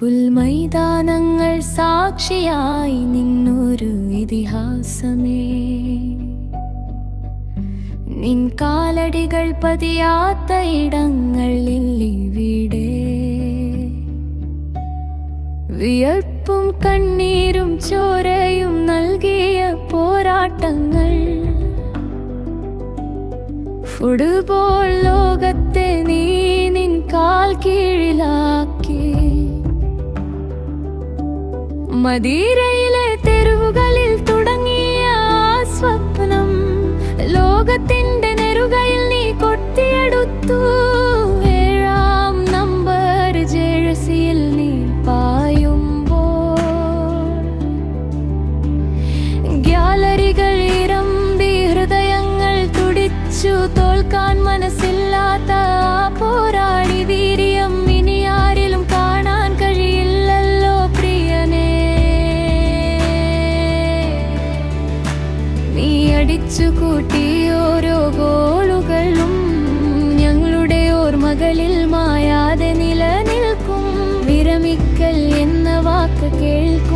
പുൽമൈതാനങ്ങൾ സാക്ഷിയായി നിന്നൊരു ഇതിഹാസമേ. നിൻ കാലടികൾ പതിയാത്ത ഇടങ്ങളിൽ ഇവിടെ വിയർപ്പും കണ്ണീരും ചോരയും നൽകിയ പോരാട്ടങ്ങൾ. ഫുട്ബോൾ ലോകത്തെ നീ നിൻ കാൽ കീഴിലാക്കി. മദീരയിലെ തെരുവുകളിൽ തുടങ്ങിയ സ്വപ്നം ലോകത്തിന്റെ അടിച്ചു കൂട്ടി ഓരോ ഗോളുകളും ഞങ്ങളുടെ ഓർമ്മകളിൽ മായാതെ നിലനിൽക്കും വിരമിക്കൽ എന്ന വാക്ക് കേൾക്കുമ്പോൾ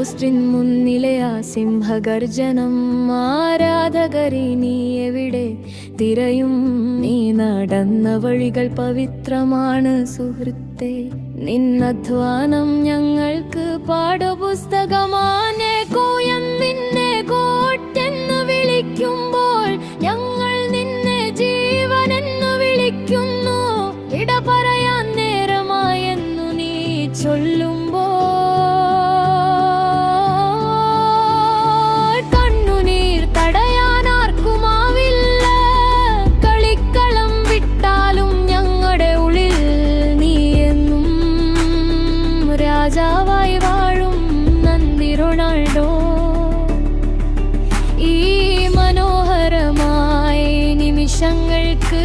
ഗോൾ മുന്നിലയാ സിംഹഗർജനം. ആരാധകരി നീ എവിടെ? തിരയും നീ നടന്ന വഴികൾ പവിത്രമാണ് സുഹൃത്തെ. നിന്നധ്വാനം ഞങ്ങൾക്ക് പാഠപുസ്തകമാനെ കോയം രാജാവായി വാഴും നന്ദി റൊണാൾഡോ ഈ മനോഹരമായ നിമിഷങ്ങൾക്ക്